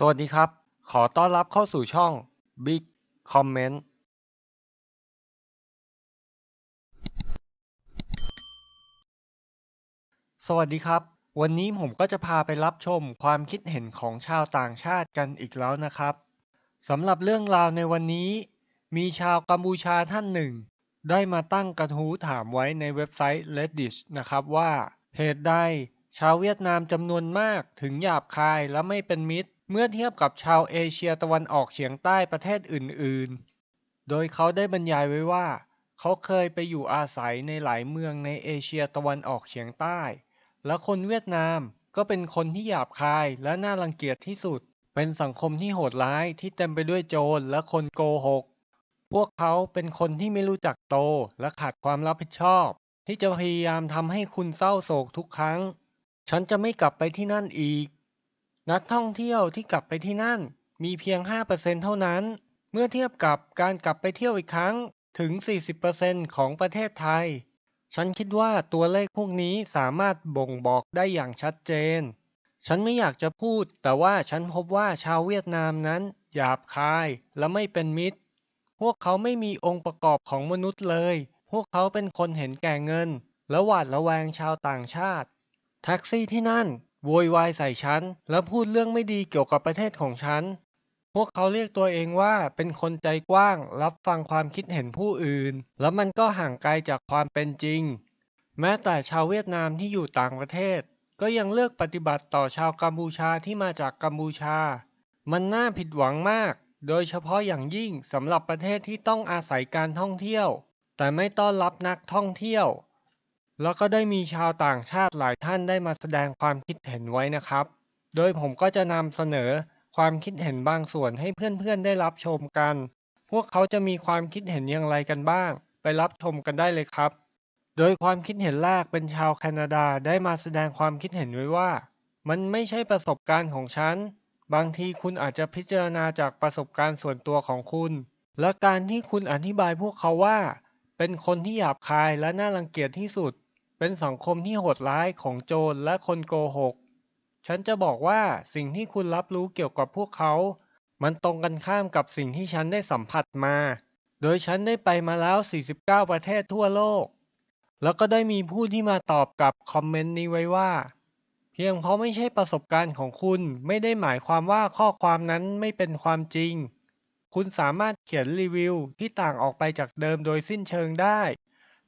สวัสดีครับ ขอต้อนรับเข้าสู่ช่อง Big Comment สวัสดีครับ วันนี้ผมก็จะพาไปรับชมความคิดเห็นของชาวต่างชาติกันอีกแล้วนะครับ สำหรับเรื่องราวในวันนี้ มีชาวกัมพูชาท่านหนึ่ง ได้มาตั้งกระทู้ถามไว้ในเว็บไซต์ Reddit นะครับว่าเหตุใดชาวเวียดนามจำนวนมากถึงหยาบคายและไม่เป็นมิตร เมื่อเทียบกับชาวเอเชียตะวันออกเฉียงใต้ประเทศอื่น ๆ โดยเขาได้บรรยายไว้ว่า เขาเคยไปอยู่อาศัยในหลายเมืองในเอเชียตะวันออกเฉียงใต้ และคนเวียดนามก็เป็นคนที่หยาบคายและน่ารังเกียจที่สุด เป็นสังคมที่โหดร้ายที่เต็มไปด้วยโจรและคนโกหก พวกเขาเป็นคนที่ไม่รู้จักโตและขาดความรับผิดชอบ ที่จะพยายามทำให้คุณเศร้าโศกทุกครั้ง ฉันจะไม่กลับไปที่นั่นอีก นักท่องเที่ยวที่กลับไปที่นั่นมีเพียง 5%เท่านั้น เมื่อเทียบกับการกลับไปเที่ยวอีกครั้งถึง 40%ของประเทศไทย ฉันคิดว่าตัวเลขพวกนี้สามารถบ่งบอกได้อย่างชัดเจน ฉันไม่อยากจะพูด แต่ว่าฉันพบว่าชาวเวียดนามนั้น หยาบคายและไม่เป็นมิตร พวกเขาไม่มีองค์ประกอบของมนุษย์เลย พวกเขาเป็นคนเห็นแก่เงิน และหวาดระแวงชาวต่างชาติ แท็กซี่ที่นั่น โวยวายใส่ฉัน และพูดเรื่องไม่ดีเกี่ยวกับประเทศของฉัน พวกเขาเรียกตัวเองว่าเป็นคนใจกว้าง รับฟังความคิดเห็นผู้อื่น แล้วมันก็ห่างไกลจากความเป็นจริง แม้แต่ชาวเวียดนามที่อยู่ต่างประเทศ ก็ยังเลือกปฏิบัติต่อชาวกัมพูชาที่มาจากกัมพูชา มันน่าผิดหวังมาก โดยเฉพาะอย่างยิ่งสำหรับประเทศที่ต้องอาศัยการท่องเที่ยว แต่ไม่ต้อนรับนักท่องเที่ยว แล้วก็ได้มีชาวต่างชาติหลายท่านได้มาแสดงความคิดเห็นไว้นะครับ โดยผมก็จะนำเสนอความคิดเห็นบางส่วนให้เพื่อนๆได้รับชมกัน พวกเขาจะมีความคิดเห็นอย่างไรกันบ้าง ไปรับชมกันได้เลยครับ โดยความคิดเห็นแรกเป็นชาวแคนาดาได้มาแสดงความคิดเห็นไว้ว่า มันไม่ใช่ประสบการณ์ของฉัน บางทีคุณอาจจะพิจารณาจากประสบการณ์ส่วนตัวของคุณ และการที่คุณอธิบายพวกเขาว่า เป็นคนที่หยาบคายและน่ารังเกียจที่สุด เป็นสังคมที่โหดร้ายของโจรและคนโกหก ฉันจะบอกว่าสิ่งที่คุณรับรู้เกี่ยวกับพวกเขา มันตรงกันข้ามกับสิ่งที่ฉันได้สัมผัสมา โดยฉันได้ไปมาแล้ว 49 ประเทศทั่วโลก แล้วก็ได้มีผู้ที่มาตอบกับคอมเมนต์นี้ไว้ว่า เพียงเพราะไม่ใช่ประสบการณ์ของคุณไม่ได้หมายความว่าข้อความนั้นไม่เป็นความจริง คุณสามารถเขียนรีวิวที่ต่างออกไปจากเดิมโดยสิ้นเชิงได้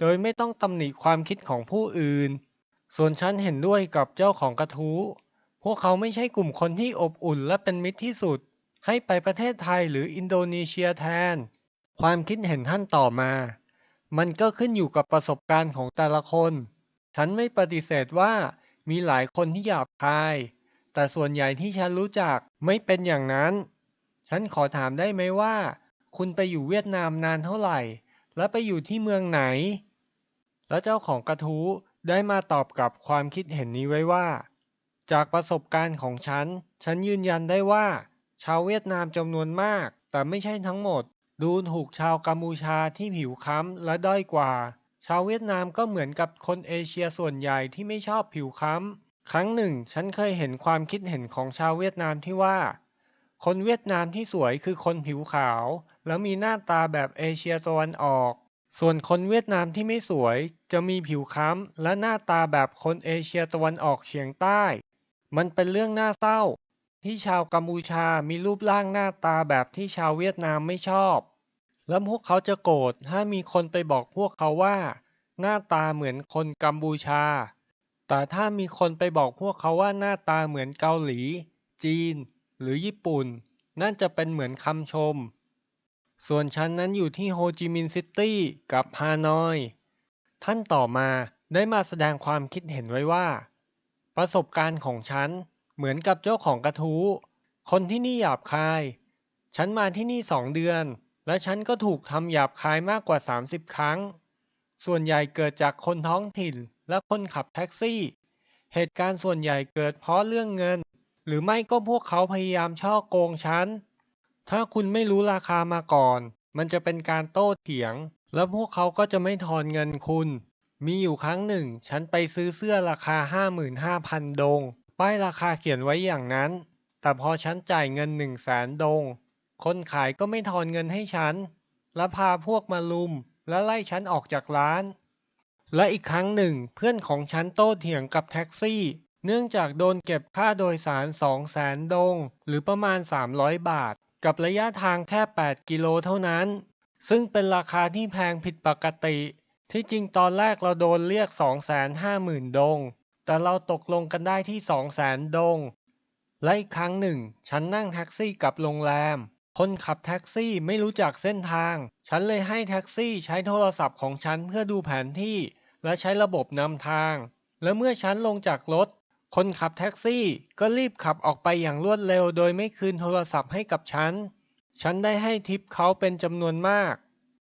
โดยไม่ต้องตำหนิความคิดของผู้อื่น ส่วนฉันเห็นด้วยกับเจ้าของกระทู้ พวกเขาไม่ใช่กลุ่มคนที่อบอุ่นและเป็นมิตรที่สุด ให้ไปประเทศไทยหรืออินโดนีเซียแทน ความคิดเห็นท่านต่อมา มันก็ขึ้นอยู่กับประสบการณ์ของแต่ละคน ฉันไม่ปฏิเสธว่ามีหลายคนที่หยาบคาย แต่ส่วนใหญ่ที่ฉันรู้จักไม่เป็นอย่างนั้น ฉันขอถามได้ไหมว่า คุณไปอยู่เวียดนามนานเท่าไหร่ และไปอยู่ที่เมืองไหน และเจ้าของกระทู้ได้มาตอบกับความคิดเห็นนี้ไว้ว่า จากประสบการณ์ของฉัน ฉันยืนยันได้ว่า ชาวเวียดนามจำนวนมาก แต่ไม่ใช่ทั้งหมด ดูถูกชาวกัมพูชาที่ผิวค้ำและด้อยกว่า ชาวเวียดนามก็เหมือนกับคนเอเชียส่วนใหญ่ที่ไม่ชอบผิวค้ำครั้งหนึ่ง ฉันเคยเห็นความคิดเห็นของชาวเวียดนามที่ว่า คนเวียดนามที่สวยคือคนผิวขาว แล้วมีหน้าตาแบบเอเชียตะวันออก ส่วนคนเวียดนามที่ไม่สวยจะมีผิวค้ำและหน้าตาแบบคนเอเชียตะวันออกเฉียงใต้ มันเป็นเรื่องน่าเศร้า ที่ชาวกัมพูชามีรูปร่างหน้าตาแบบที่ชาวเวียดนามไม่ชอบ และพวกเขาจะโกรธถ้ามีคนไปบอกพวกเขาว่า หน้าตาเหมือนคนกัมพูชา แต่ถ้ามีคนไปบอกพวกเขาว่าหน้าตาเหมือนเกาหลี จีน หรือญี่ปุ่น นั่นจะเป็นเหมือนคำชม ส่วนฉันนั้นอยู่ที่โฮจิมินห์ซิตี้กับฮานอย ท่านต่อมาได้มาแสดงความคิดเห็นไว้ว่า ประสบการณ์ของฉันเหมือนกับเจ้าของกระทู้ คนที่นี่หยาบคาย ฉันมาที่นี่สองเดือน และฉันก็ถูกทำหยาบคายมากกว่า 30 ครั้ง ส่วนใหญ่เกิดจากคนท้องถิ่นและคนขับแท็กซี่ เหตุการณ์ส่วนใหญ่เกิดเพราะเรื่องเงิน หรือไม่ก็พวกเขาพยายามช่อโกงฉัน ถ้าคุณไม่รู้ราคามาก่อน มันจะเป็นการโต้เถียง แล้วพวกเขาก็จะไม่ทอนเงินคุณ มีอยู่ครั้งหนึ่ง ฉันไปซื้อเสื้อราคา 55,000 ดง ป้ายราคาเขียนไว้อย่างนั้น แต่พอฉันจ่ายเงินหนึ่งแสนดง คนขายก็ไม่ทอนเงินให้ฉัน และพาพวกมาลุม และไล่ฉันออกจากร้าน และอีกครั้งหนึ่งเพื่อนของฉันโต้เถียงกับแท็กซี่ เนื่องจากโดนเก็บค่าโดยสาร 2 0 0แสนดง หรือประมาณ 300 บาท กับระยะทางแค่ 8 กิโลเท่านั้น ซึ่งเป็นราคาที่แพงผิดปกติ ที่จริงตอนแรกเราโดนเรียก 250,000 ดง แต่เราตกลงกันได้ที่ 200,000 ดง และอีกครั้งหนึ่ง ฉันนั่งแท็กซี่กลับโรงแรม คนขับแท็กซี่ไม่รู้จักเส้นทาง ฉันเลยให้แท็กซี่ใช้โทรศัพท์ของฉันเพื่อดูแผนที่ และใช้ระบบนำทาง และเมื่อฉันลงจากรถ คนขับแท็กซี่ก็รีบขับออกไปอย่างรวดเร็วโดยไม่คืนโทรศัพท์ให้กับฉัน ฉันได้ให้ทิปเขาเป็นจำนวนมาก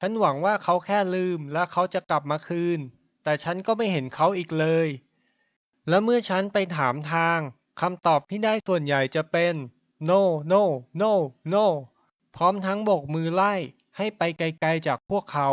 ฉันหวังว่าเขาแค่ลืมและเขาจะกลับมาคืน แต่ฉันก็ไม่เห็นเขาอีกเลย และเมื่อฉันไปถามทางคำตอบที่ได้ส่วนใหญ่จะเป็น no no no no พร้อมทั้งโบกมือไล่ให้ไปไกลๆจากพวกเขา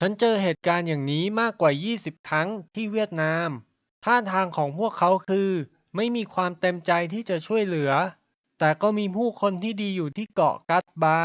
ฉันเจอเหตุการณ์อย่างนี้มากกว่า 20 ครั้งที่เวียดนาม ท่าทางของพวกเขาคือ ไม่มีความเต็มใจที่จะช่วยเหลือ แต่ก็มีผู้คนที่ดีอยู่ที่เกาะกัตบา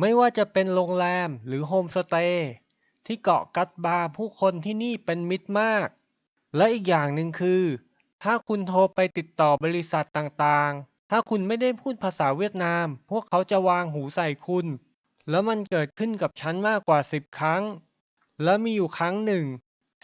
ไม่ว่าจะเป็นโรงแรมหรือโฮมสเตย์ที่เกาะกัตบาผู้คนที่นี่เป็นมิตรมาก และอีกอย่างหนึ่งคือ ถ้าคุณโทรไปติดต่อบริษัทต่างๆ ถ้าคุณไม่ได้พูดภาษาเวียดนาม พวกเขาจะวางหูใส่คุณ แล้วมันเกิดขึ้นกับฉันมากกว่าสิบครั้ง และมีอยู่ครั้งหนึ่ง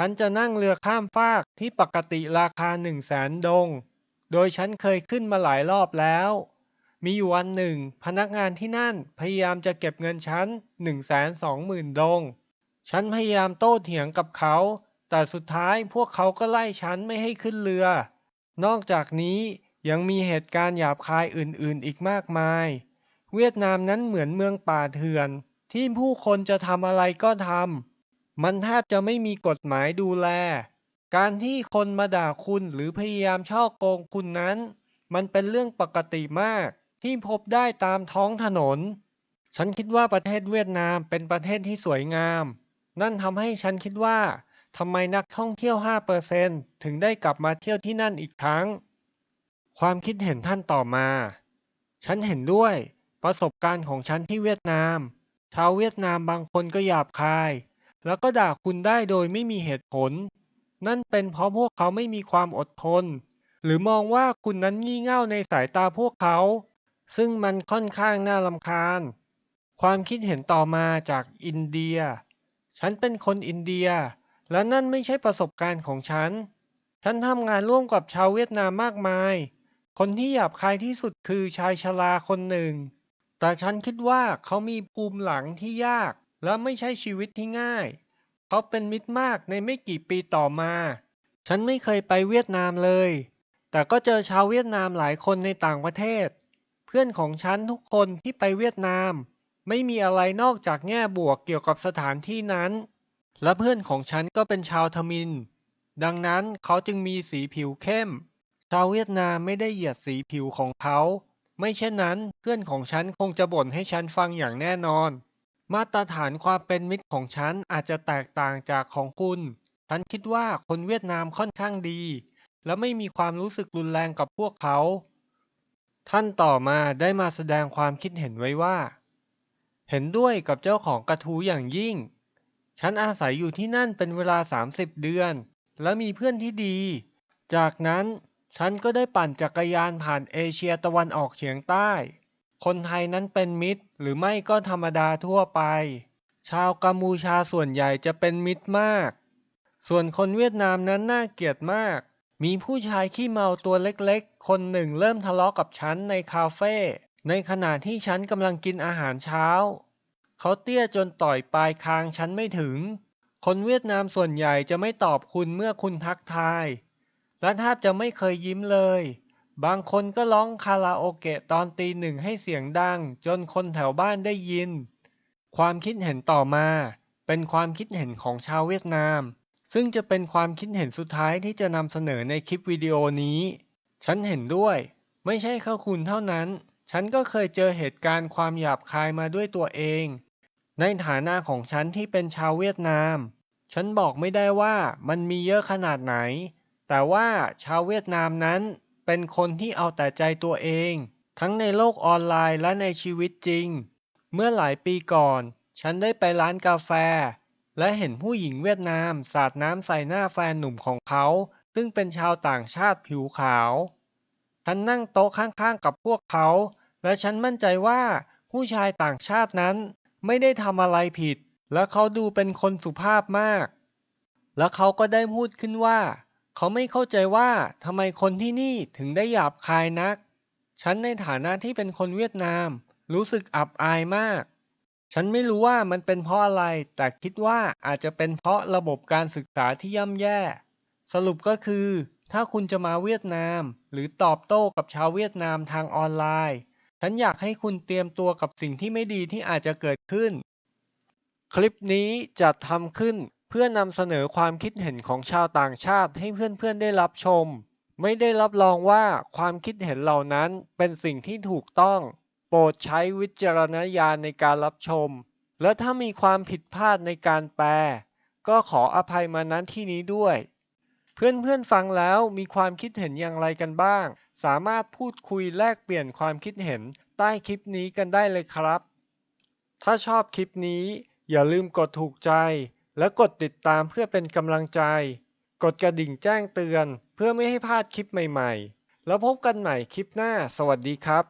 ฉันจะนั่งเรือข้ามฟากที่ปกติราคาหนึ่งแสนดง โดยฉันเคยขึ้นมาหลายรอบแล้ว มีอยู่วันหนึ่ง พนักงานที่นั่นพยายามจะเก็บเงินฉันหนึ่งแสนสองหมื่นดง ฉันพยายามโต้เถียงกับเขา แต่สุดท้ายพวกเขาก็ไล่ฉันไม่ให้ขึ้นเรือ นอกจากนี้ยังมีเหตุการณ์หยาบคายอื่นๆ อีกมากมาย เวียดนามนั้นเหมือนเมืองป่าเถื่อน ที่ผู้คนจะทำอะไรก็ทำ มันแทบจะไม่มีกฎหมายดูแล การที่คนมาด่าคุณหรือพยายามช่อโกงคุณนั้น มันเป็นเรื่องปกติมากที่พบได้ตามท้องถนน ฉันคิดว่าประเทศเวียดนามเป็นประเทศที่สวยงาม นั่นทำให้ฉันคิดว่าทำไมนักท่องเที่ยว 5%ถึงได้กลับมาเที่ยวที่นั่นอีกครั้ง ความคิดเห็นท่านต่อมา ฉันเห็นด้วย ประสบการณ์ของฉันที่เวียดนาม ชาวเวียดนามบางคนก็หยาบคาย แล้วก็ด่าคุณได้โดยไม่มีเหตุผล นั่นเป็นเพราะพวกเขาไม่มีความอดทน หรือมองว่าคุณนั้นงี่เง่าในสายตาพวกเขา ซึ่งมันค่อนข้างน่ารำคาญ ความคิดเห็นต่อมาจากอินเดีย ฉันเป็นคนอินเดีย และนั่นไม่ใช่ประสบการณ์ของฉัน ฉันทำงานร่วมกับชาวเวียดนามมากมาย คนที่หยาบคายที่สุดคือชายชราคนหนึ่ง แต่ฉันคิดว่าเขามีภูมิหลังที่ยาก และไม่ใช่ชีวิตที่ง่าย เขาเป็นมิตรมากในไม่กี่ปีต่อมา ฉันไม่เคยไปเวียดนามเลย แต่ก็เจอชาวเวียดนามหลายคนในต่างประเทศ เพื่อนของฉันทุกคนที่ไปเวียดนาม ไม่มีอะไรนอกจากแง่บวกเกี่ยวกับสถานที่นั้น และเพื่อนของฉันก็เป็นชาวทมิฬดังนั้นเขาจึงมีสีผิวเข้ม ชาวเวียดนามไม่ได้เหยียดสีผิวของเขา ไม่เช่นนั้นเพื่อนของฉันคงจะบ่นให้ฉันฟังอย่างแน่นอน มาตรฐานความเป็นมิตรของฉันอาจจะแตกต่างจากของคุณ ฉันคิดว่าคนเวียดนามค่อนข้างดี และไม่มีความรู้สึกรุนแรงกับพวกเขา ท่านต่อมาได้มาแสดงความคิดเห็นไว้ว่า เห็นด้วยกับเจ้าของกระทู้อย่างยิ่ง ฉันอาศัยอยู่ที่นั่นเป็นเวลา 30 เดือน และมีเพื่อนที่ดี จากนั้นฉันก็ได้ปั่นจักรยานผ่านเอเชียตะวันออกเฉียงใต้ คนไทยนั้นเป็นมิตรหรือไม่ก็ธรรมดาทั่วไป ชาวกัมพูชาส่วนใหญ่จะเป็นมิตรมาก ส่วนคนเวียดนามนั้นน่าเกลียดมาก มีผู้ชายขี้เมาตัวเล็กๆ คนหนึ่งเริ่มทะเลาะกับฉันในคาเฟ่ ในขณะที่ฉันกำลังกินอาหารเช้า เขาเตี้ยจนต่อยปลายคางฉันไม่ถึง คนเวียดนามส่วนใหญ่จะไม่ตอบคุณเมื่อคุณทักทาย และแทบจะไม่เคยยิ้มเลย บางคนก็ร้องคาราโอเกะตอนตีหนึ่งให้เสียงดัง จนคนแถวบ้านได้ยิน ความคิดเห็นต่อมา เป็นความคิดเห็นของชาวเวียดนาม ซึ่งจะเป็นความคิดเห็นสุดท้ายที่จะนำเสนอในคลิปวิดีโอนี้ ฉันเห็นด้วย ไม่ใช่แค่คุณเท่านั้น ฉันก็เคยเจอเหตุการณ์ความหยาบคายมาด้วยตัวเอง ในฐานะของฉันที่เป็นชาวเวียดนาม ฉันบอกไม่ได้ว่ามันมีเยอะขนาดไหน แต่ว่าชาวเวียดนามนั้น เป็นคนที่เอาแต่ใจตัวเอง ทั้งในโลกออนไลน์และในชีวิตจริง เมื่อหลายปีก่อน ฉันได้ไปร้านกาแฟ และเห็นผู้หญิงเวียดนาม สาดน้ำใส่หน้าแฟนหนุ่มของเขา ซึ่งเป็นชาวต่างชาติผิวขาว ฉันนั่งโต๊ะข้างๆกับพวกเขา และฉันมั่นใจว่าผู้ชายต่างชาตินั้นไม่ได้ทำอะไรผิด และเขาดูเป็นคนสุภาพมาก และเขาก็ได้พูดขึ้นว่า เขาไม่เข้าใจว่าทำไมคนที่นี่ถึงได้หยาบคายนัก ฉันในฐานะที่เป็นคนเวียดนาม รู้สึกอับอายมาก ฉันไม่รู้ว่ามันเป็นเพราะอะไร แต่คิดว่าอาจจะเป็นเพราะระบบการศึกษาที่ย่ำแย่ สรุปก็คือ ถ้าคุณจะมาเวียดนาม หรือตอบโต้กับชาวเวียดนามทางออนไลน์ ฉันอยากให้คุณเตรียมตัวกับสิ่งที่ไม่ดีที่อาจจะเกิดขึ้น คลิปนี้จัดทำขึ้น เพื่อนำเสนอความคิดเห็นของชาวต่างชาติให้เพื่อนๆได้รับชม ไม่ได้รับรองว่าความคิดเห็นเหล่านั้นเป็นสิ่งที่ถูกต้อง โปรดใช้วิจารณญาณในการรับชม และถ้ามีความผิดพลาดในการแปล ก็ขออภัยมาณที่นี้ด้วย เพื่อนๆฟังแล้วมีความคิดเห็นอย่างไรกันบ้าง สามารถพูดคุยแลกเปลี่ยนความคิดเห็นใต้คลิปนี้กันได้เลยครับ ถ้าชอบคลิปนี้อย่าลืมกดถูกใจ และกดติดตามเพื่อเป็นกำลังใจ กดกระดิ่งแจ้งเตือน เพื่อไม่ให้พลาดคลิปใหม่ๆ แล้วพบกันใหม่คลิปหน้า สวัสดีครับ